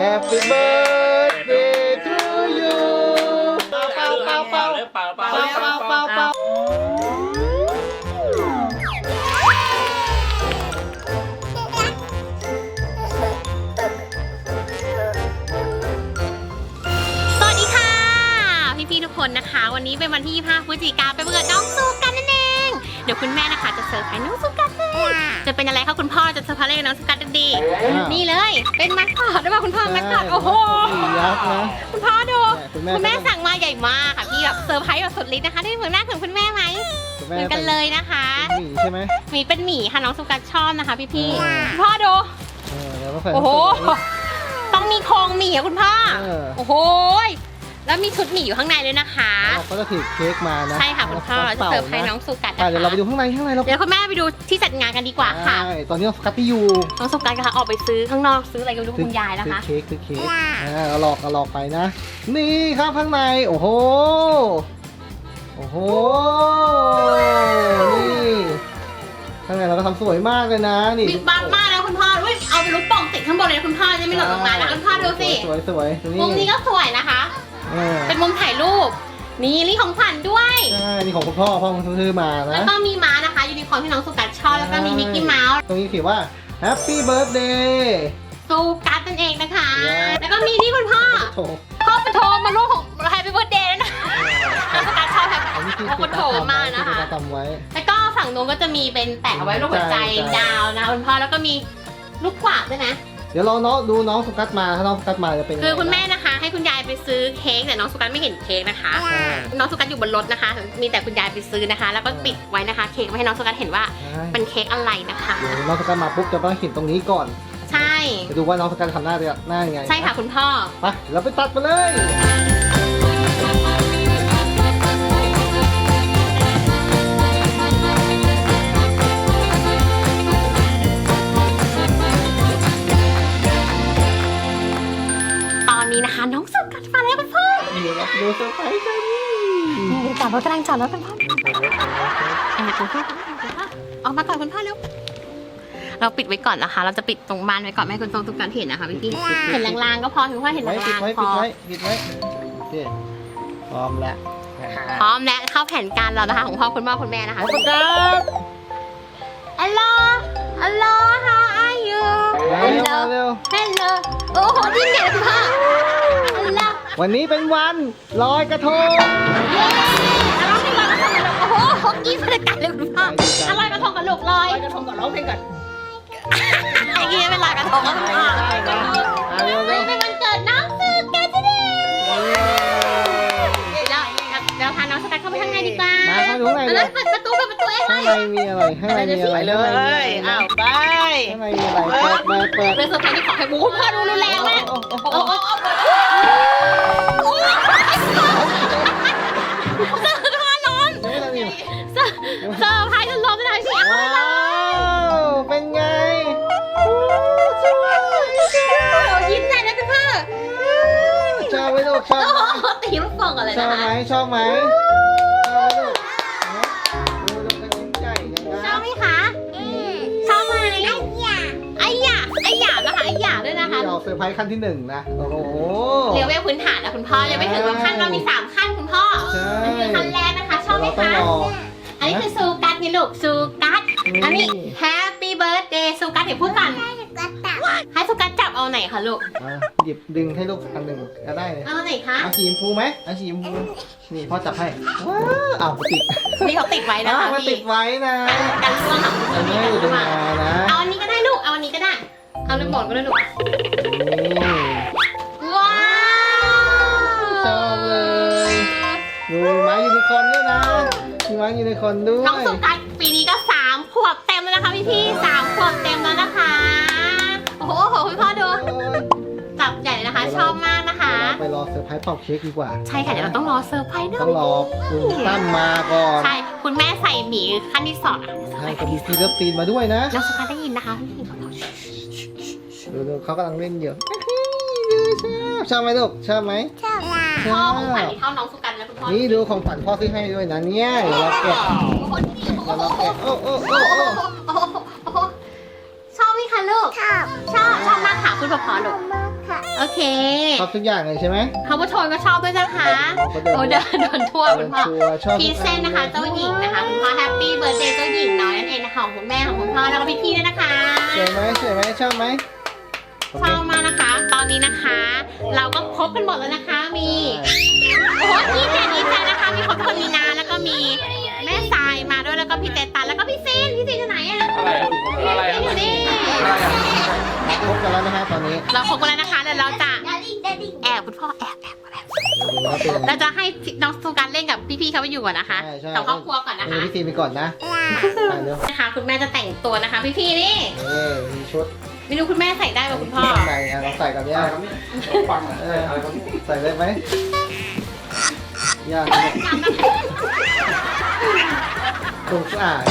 Happy birthday to you เป่าเป่าเป่าเป่าเป่าเป่าเป่าเป่าเป่าเป่าสวัสดีค่ะ พี่ๆทุกคนนะคะ วันนี้เป็นวันที่ 25พฤศจิกาไปเบิกน้องสุกันนั่นเองเดี๋ยวคุณแม่นะคะจะเซอร์ไพรส์น้องสุกันเลย จะเป็นอะไรคะคุณพ่อจะเซอร์ไพรส์อะไรกับน้องสุกันดีๆนี่เลย เป็นมัสคอตด้วยว่าคุณพ่อมัสคอตโอ้โหยักษ์นะ คุณพ่อดูคุณแม่คุณแม่สั่งมาใหญ่มากค่ะพี่แบบเซอร์ไพรส์แบบสุดฤทธิ์นะคะได้เหมือนหน้าถึงคุณแม่ไหมคุณเหแม่มือนกันเลยนะคะเป็นหมีใช่ไหมหมีเป็นหมีค่ะน้องสุกันชอบนะคะ พี่ๆอ่าคุณพ่อดูเออเดี๋ยวเราใส่โอ้โหต้องมีโครงหมีอะคุณพ่อเออโอ้โห แล้วมีชุดหมีอยู่ข้างในด้วยนะคะ เราก็จะถือเค้กมานะใช่ค่ะคุณพ่อเราจะเสิร์ฟให้น้องสุกัดอะนะเดี๋ยวเราไปคะดูข้างในข้างในเราเดี๋ยวคุณแม่ไปดูที่จัดงานกันดีกว่าค่ะ ใช่ตอนนี้เราคัดที่อยู่น้องสุกัดค่ะออกไปซื้อข้างนอกซื้ออะไรก็ไม่รู้คุณยายนะคะซื้อเค้กซื้อเค้กอ่าเราหลอกเราหลอกไปนะ นี่ครับข้างใน โอ้โห โอ้โห นี่ข้างในเราก็ทำสวยมากเลยนะ นี่บิ๊กบังมากนะคุณพ่ออุ้ยเอาเป็นลูกโป่งติดข้างบนเลยนะคุณพ่อจะไม่หล่นลงมานะคุณพ่อดูสิสวยสวยตรงนี้มุมนี้ก็สวยนะคะ เออเป็นมุมถ่ายรูป นี่นี่ของขวัญด้วย ใช่นี่ของคุณพ่อพ่อมันซื้อมาแล้วนะก็มีม้านะคะยูนิคอร์นที่น้องสุกัดชอบแล้วก็มีมิกกี้เมาส์ตรงนี้เขียนว่า Happy Birthday ซูกัสนั่นเองนะคะ ว้าว แล้วก็มีที่คุณพ่อโถพ่อปะโทมาลูกของแฮปปี้เบิร์ดเดย์นะน้องสุกัสชอบแฮปอันนี้คือพ่อปะโทมากนะคะที่เราทำไว้ แล้วก็ฝั่งนู้นก็จะมีเป็นแปะเอาไว้รูปหัวใจใช่ ดาวนะคุณพ่อแล้วก็มีลูกกวาดด้วยนะ เดี๋ยวรอน้องดูน้องสุกัสมาถ้าน้องสุกัสมาจะเป็นยังไงคือคุณแม่นะ ไปซื้อเค้กแต่น้องสุกัสไม่เห็นเค้กนะคะใช่น้องสุกัสอยู่บนรถนะคะ มีแต่คุณยายไปซื้อนะคะ แล้วก็ปิดไว้นะคะ เค้กไม่ให้น้องสุกัสเห็นว่าใช่เป็นเค้กอะไรนะคะ เดี๋ยวน้องสุกัสมาปุ๊บจะต้องเห็นตรงนี้ก่อนใช่ จะดูว่าน้องสุกัสทำหน้าจะหน้ายังไงใช่ค่ะคุณพ่อ ไปเราไปตัดมาเลย ดี๋ยวเราไปดูเซอร์ไพรส์กันจอดรถกำลังจอดรถคุณพ่อเออคุณพ่อคุณพ่อออกมาก่อนคุณพ่อเร็ว เราปิดไว้ก่อนนะคะ เราจะปิดตรงบ้านไว้ก่อนไม่ให้คุณตรงสุกัสเห็นนะคะพี่พี่เห็นลางๆก็พอคุณพ่อเห็นไว้ลาปิดงไว้ๆพปิดอ ไว้ปิดไว้โอเคพร้อมแล้วพร้อมแล้วเข้าแผนการเรานะคะของพ่อคุณพ่อคุณแม่นะคะน้องสุกัสฮัลโหล ฮัลโหล how are you มาเร็วมาเร็ว hello โอ้โหยิ่งใหญ่เลยคุณพ่อฮัลโหล วันนี้เป็นวันลอยกระทงเย้ร้องเพลงลอยกระทงกันลูกโอ้โหฮอกกี้พนักกันเลยคุณพ่ออะลอยกระทงกับลูกลอยลอยกระทงก่อนร้องเพลงก่อนไอ้เกี้ยเป็นลอยกระทงกับคุณพ่อเอาเร็ววันนี้เป็นวันเกิดน้องสึกแกจะดีแล้วเดี๋ยวพาน้องสกัดเข้าไปข้างในดีกว่ามาเข้าดูข้างในแล้วเลยเปิดประตูเปิดประตูเองข้างในมีอะไรข้างในมีอะไรไปเลยอ้าวไปข้างในมีอะไรเปิดเปิดเปิดเป็นเซอร์ไพรส์ที่ขอให้บูคุณพ่อดูรุนแรงมากโอ้โห เซอร์ไพรส์ล้มนี่อะไรนี่เซอร์เซอร์ไพรส์จนล้มเลยเสียงว้าวเป็นไงยิ้มใหญ่เลยคุณพ่อชอบไหมลูกชอบโอ้ไหมโหตีลูกโป่งก่อนเลยชอนะบไหมคะชอบไหมชอบไหมลูกนะดูดูเป็นยิ้มใหญ่ยังชอบนะไหมคะ ชอบไหมไอ้หยาไอ้หยาไอ้หยานะคะไอ้หยาด้วยนะคะ เราเซอร์ไพรส์ขั้นที่หนึ่งนะ โอ้โหเรียกว่าพื้นฐานนะคุณพ่อยังไม่ถึงว่าขั้นเรามีสามขั้นคุณพ่อ ใช่ อันนี้คือขั้นแรกนะคะ ชอบไหมเราต้องคะ รอ อันนี้คือซูกัสนี่ลูกซูกัสอืมอันนี้ Happy Birthday ซูกัสเดี๋ยวพูดก่อนให้ซูกัสจับเอาไหนคะลูก อะหยิบดึงให้ลูกอันหนึ่งก็ได้เลยเอาไหนคะ เอาสีชมพูไหมเอาสีชมพูนี่พ่อจับให้ว้าวอ้าวติดนี่เขาติดไว้นะอ้าวคะมันพี่ติดไว้นะกันร่วงค่ะอันนี้อยู่ตรงนานะเอาอันนี้ก็ได้ลูก เอาอันนี้ก็ได้ เอาลูกบอลก็ได้ลูก นี่ คอร์นด้วยนะมีไม้ยูนิคอร์นด้วยน้องสุกัสปีนี้ก็สามขวบเต็มแล้วนะคะพี่พี่ๆสามขวบเต็มแล้วนะคะ โอ้โหโอ้โหคุณพ่อดูจับใหญ่เลยนะคะ ชอบมากนะคะไปรอเซอร์ไพรส์เป่าเค้กดีกว่าใช่ค่ะเดี๋ยวเราต้องรอเซอร์ไพรส์ด้วยต้องรอคุณตั้มมาก่อนใช่คุณแม่ใส่หมีขั้นที่สองอะให้กับมีซีเลิฟซีนมาด้วยนะน้องสุกัสได้ยินนะคะดูดูเขากำลังเล่นอยู่ชอบไหมลูกชอบไหม ชอบ พ่อของขวัญที่เท่าน้องสุกัสแล้วคุณพ่อนี่ดูของขวัญพ่อซื้อให้ด้วยนะเนี่ยเดี๋ยวเราแกะโอ้โหนี่โอ้เดี๋ยวโหเราแกะโอ้โอ้โอ้โอ้โอ้โหชอบไหมคะลูก ชอบ ชอบชอบมากค่ะพูดเพอๆลูกอโอเคชอบทุกอย่างเลยใช่ไหมเขาผู้ชนก็ชอบด้วยนะคะเขาเดินโอ้เดินเดินทั่วคุณพ่อเดินทัวร์ชอบทุกพีเซนนะคะเจ้าหญิงนะคะคุณพ่อแฮปปี้เบิร์ดเดย์เจ้าหญิงน้อยนั่นเองนะคะของคุณแม่ของคุณพ่อแล้วก็พี่ๆด้วยนะคะสวยไหมสวยไหมชอบไหมโอชเคอบมาก นะคะตอนนี้นะคะ เราก็ครบกันหมดแล้วนะคะ มี โอ้โหดีใจดีใจนะคะ มีครบทุกคนมีนาแล้วก็มีแม่ทรายมาด้วยแล้วก็พี่เตตันแล้วก็พี่ซีนพี่ซีนอยู่ไหนอะอะไรอะไรพี่ซีนอยู่นี่ครบกันแล้วนะฮะตอนนี้เราครบกันแล้วนะคะเดี๋ยวเราจะแอบคุณพ่อแอบแอบแอบดูว่าเป็นยังไงเราจะให้น้องสุการเล่นกับพี่ๆเขาไปอยู่ก่อนนะคะใช่ใช่กับครอบครัวก่อนนะดูคะพี่ซีไปก่อนนะไปเร็วนะคะ คุณแม่จะแต่งตัวนะคะ พี่ๆนี่เอ้ยมีชุด ไม่รู้คุณแม่ใส่ได้ป่ะคุณพ่อ ใส่อะเราใส่กันอะไรเนี่ยครับเนี่ยฟังอะไรครับเนี่ยใส่ได้ไหมยากไหมถูกสะอาด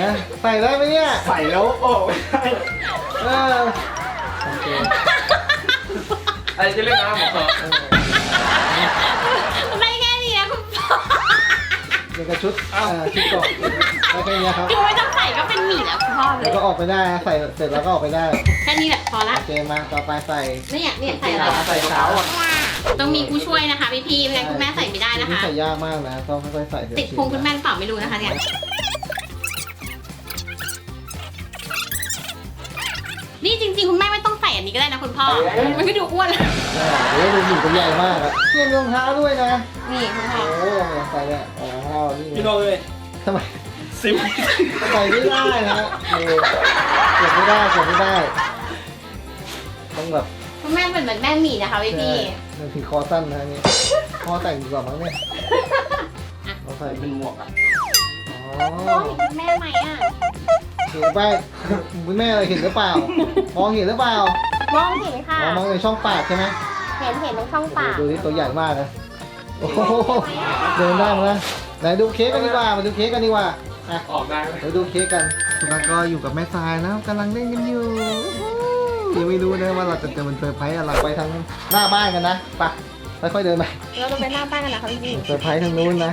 นะใส่ได้ไหมเนี่ยใส่แล้วโอ้ไม่ได้เออโอเคอะไรจะเล่นน้ำเหรอ เออ ไม่แค่นี้นะคุณพ่อ นี่ก็ชุดอ่าชุดเกาะได้แค่นี้ครับ คือไม่ต้องใส่ก็เป็นหมี่แล้วคุณพ่อเลแล้วย ก็ออกไปได้นะใส่เสร็จแล้วก็ออกไปได้แค่นี้แหละพอละ โอเคมาต่อไปใส่เนี่ยเนี่ยใส่อะไรใส่ขาต้องมีผู้ช่วยนะคะพี่พี่ๆไม่งั้นคุณแม่ใส่ไม่ได้นะคะ ใส่ยากมากนะต้องค่อยๆใส่เยวติดพุงคุณแม่หรือเปล่าไม่รู้นะคะเนี่ย นี่จริงๆ คุณแม่ไม่ต้องใส่อันนี้ก็ได้นะคุณพ่อ มันไม่ดูอ้วนเลยโอ้โหดูหมีตัวใหญ่มากอะเทียมรองเท้าด้วยนะ นี่คุณพ่อ โอ้ใส่เนี่ยรองเท้านี่พี่โน้เลยทำไมซิมใส่ไม่ได้นะเออเก็บไม่ได้เก็บไม่ได้ ต้องแบบคุณแม่เป็นเหมือนแม่หมี่นะคะพี่พี่มันคือคอสั้นนะนี่คอแต่งดีกว่ามั้งเนี่ยเราใส่เป็นหมวกอะอ๋อ พ่อเห็นคุณแม่ไหมอะ เห็นไปคุณแม่อะไรเห็นหรือเปล่า มองเห็นหรือเปล่ามองเห็นค่ะ อ๋อมองในช่องปากใช่ไหมเห็นเห็นตรงช่องปากดูนี่ตัวใหญ่มากนะ โอ้โหเดินได้ไหมนะไหนดูเค้กกันดีกว่า มาดูเค้กกันดีกว่าอะออกได้ไหมเดี๋ยวดูเค้กกันทุกคนก็อยู่กับแม่ทรายนะกำลังเล่นกันอยู่ยังไม่รู้นะว่าเราจะเจอมันเซอร์ไพรส์อะไรไปทางหน้าบ้านกันนะไปค่อยๆเดินไปเราจะไปหน้าบ้านกันนะคะพี่พี่เซอร์ไพรส์ทางนู้นนะ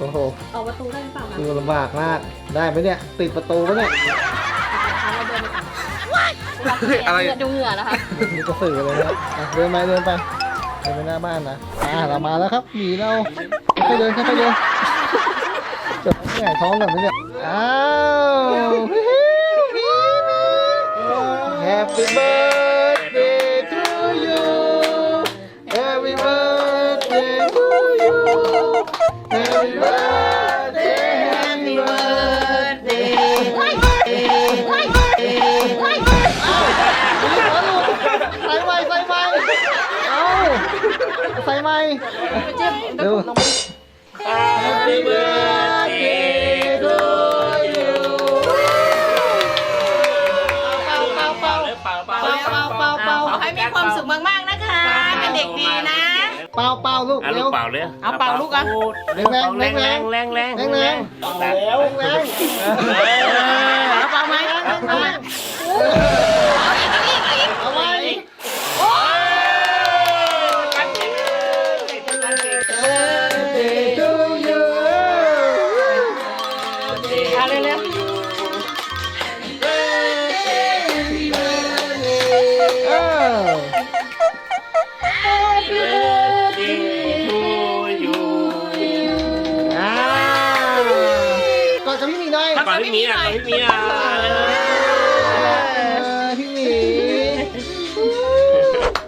โอ้โหออกประตูได้หรือเปล่าคะดูลำบากมาก ได้ไหมเนี่ย ติดประตูปะเนี่ยเราเดินไปก่อนอะไรดูเหงื่อแล้วค่ะมีกระสือเลยนะอะเดินไปเดินไปเดินไปหน้าบ้านนะอ่าเรามาแล้วครับหมีเราค่อยๆเดินค่อยๆเดินจบแหน่ท้องแบบนี้เนี่ยอ้าว Happy birthday ใส่ใหม่ใส่ใหม่เอาใส่ใหม่เลูกเอาเร็ลูวกเป่าเลยเอาเป่าลูกอะ แรงแรงแรแรงงแรแรง งแรงแรงแรงแรงแล้วแรง เอาเปล่าไหมเอาไว้เอา ก่อนกับพี่หมีหน่อยก่อนพี่มีอะก่อนพี่มีอะเออพี่หมี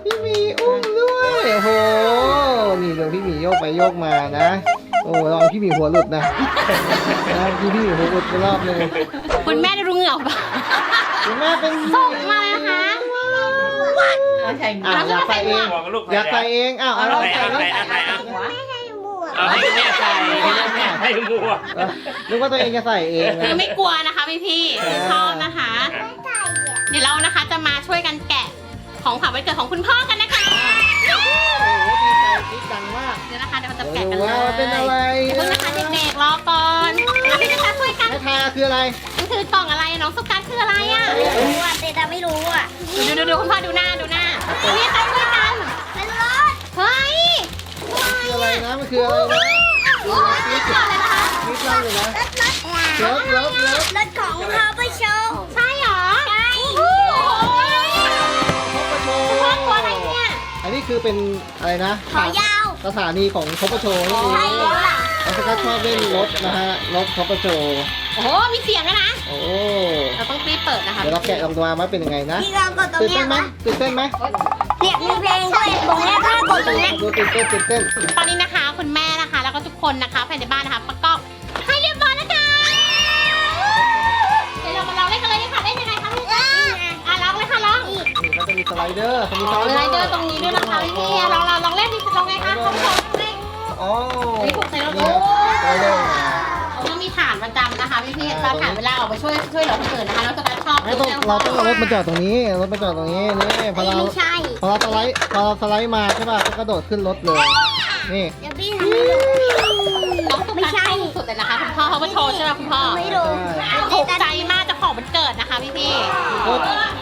พี่หมีอุ้มด้วยโอ้โหนี่เดี๋ยวพี่หมีโยกไปโยกมานะโอ้ลองพี่หมีหัวหลุดนะนะพี่พี่หมีหัวหลุดไปรอบหนึงคุณแม่ได้รู้เหงื่อเปล่าคุณแม่เป็นส่งมาเลยนะคะๆเอาใส่หมอะวกอยากใส่เองบอกกับลูกอยากใส่เองอ้าวเอาเอาเอาใส่ใส่เอาแล้วใส่เอาใส่ เอาเอาให้แม่ใส่ให้แม่ให้หมัวกเออนึกว่าตัวเองจะใส่เองนะคือไม่กลัวนะคะพี่พี่ๆชอบนะคะ เดี๋ยวเรานะคะจะมาช่วยกันแกะของขวัญวันเกิดของคุณพ่อกันนะคะ โอ้โหดีใจคิดดังมาก เดี๋ยวนะคะเดี๋ยวเราจะเดี๋ยวแกะดูกันเลยว่าเป็นอะไรเพิ่งนะคะเด็กๆรอก่อนแล้วพี่นะคะช่วยกันแม่ทาคืออะไร มันคือกล่องอะไรน้องสุการคืออะไรอะรู้อะเตตาไม่รู้อะดูดูดูคุณพ่อดูหน้าดูหน้านี่ใครช่วยกันเป็นรถเฮ้ย คืออะไรนะ มันคืออะไรนะโอ้ยนี่ก่อนเลยนะคะนิดเล่าอยู่นะรถรถเลิฟเลิฟเลิฟรถของพาวเวอร์โชว์ใช่เหรอ ใช่โอ้โหพบประโชพ่อว์อันนี้คือเป็นอะไรนะขอยาวสถานีของคอปโชนั่นเองใช่แล้วล่ะแล้วก็ชอบเล่นรถนะฮะ รถคอปโชโอ้โห มีเสียงด้วยนะ โอ้เราต้องรีบเปิดนะคะ เดี๋ยวเราแกะลองดูว่าเป็นยังไงนะที่เรากดตรงตื่นเนี้เต้ยนไหมนะตื่นเต้นไหมเนี่ย มีเพลงด้วยตรงเนี้ยถ้ากดตรงเนี้ยดูตื่นเต้นตื่นเต้นตอนนี้นะคะคุณแม่นะคะ แล้วก็ทุกคนนะคะภายในบ้านนะคะประกอบให้เรียบร้อยแล้วค่ะเดี๋ยวเรามาลองเล่นกันเลยดีค่ะเล่นยังไงคะพี่อะลองเลยค่ะลองนี่ก็จะมีสไลเดอร์มีสสไลไลเดเดออร์ร์ตรงนี้ด้วยนะคะพี่ลองลองลองเล่นดิลองไงคะเขาบอกให้อ๋อนี่ถูกใส่รถนี่ครับสไลเดอร์มาเขาต้องมีฐานประจำนะคะพี่พี่เราฐานเวลาออกไปช่วยช่วยเหลือคนอื่นนะคะแล้วจะ ชอบไม่ต้องเราต้องเอารถมาจอดตรงนี้รถมาจอดตรงนี้นี่พอเราไม่ใช่ พอเราสไลด์พอเราสไลด์มาใช่ป่ะก็กระโดดขึ้นรถเลยนี่เดี๋ยวพี่ทำให้ดูน้องตุ๊กตาสุดเลยนะคะคุณพ่อเขาไปโชว์ใช่ไหมคุณพ่อไม่ดูถูกใจมากเจะของมันเกิดนะคะพี่พี่ก็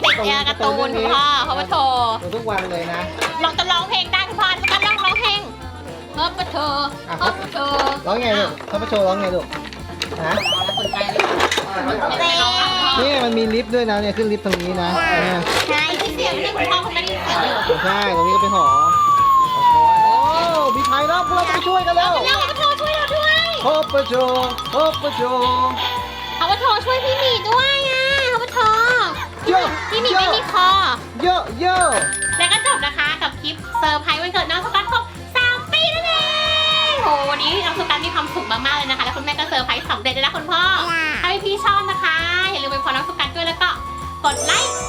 ติดแอร์การ์ตูนคุณพ่อเขาไปโชว์ดูทุกวันเลยนะลองจะร้องเพลงได้คุณพ่อจะร้องร้องเพลงเฮ้ยปะเธอเฮ้ยปะเธอร้องไงลูกเขาไปโชว์ร้องไงลูกฮะสนใจเลย นี่มันมีลิฟต์ด้วยนะเนี่ยขึ้นลิฟต์ตรงนี้นะเนี่ยใช่เสียงที่คุณพ่อเขาไม่ได้ยินเสียงเลยไม่ใช่ตรงนี้ก็เป็นหอโอ้มีใครแล้วพวกเราไปช่วยกันแล้วแล้วเขาโชว์ช่วยเราด้วยโฮปเปอร์โชโฮปเปอร์โชเขาไปโชว์ช่วยพี่หมีด้วยอะเขาไปโชว์โยพี่หมีไม่มีคอ โยโยแล้วก็จบนะคะกับคลิปเซอร์ไพรส์วันเกิดน้องสกัดครบ3ปีนั่นเองโหวันนี้น้องสกัดมีความสุขมากๆเลยนะคะ แล้วคุณแม่ก็เซอร์ไพรส์สำเร็จเลยนะคุณพ่อ กดไลค์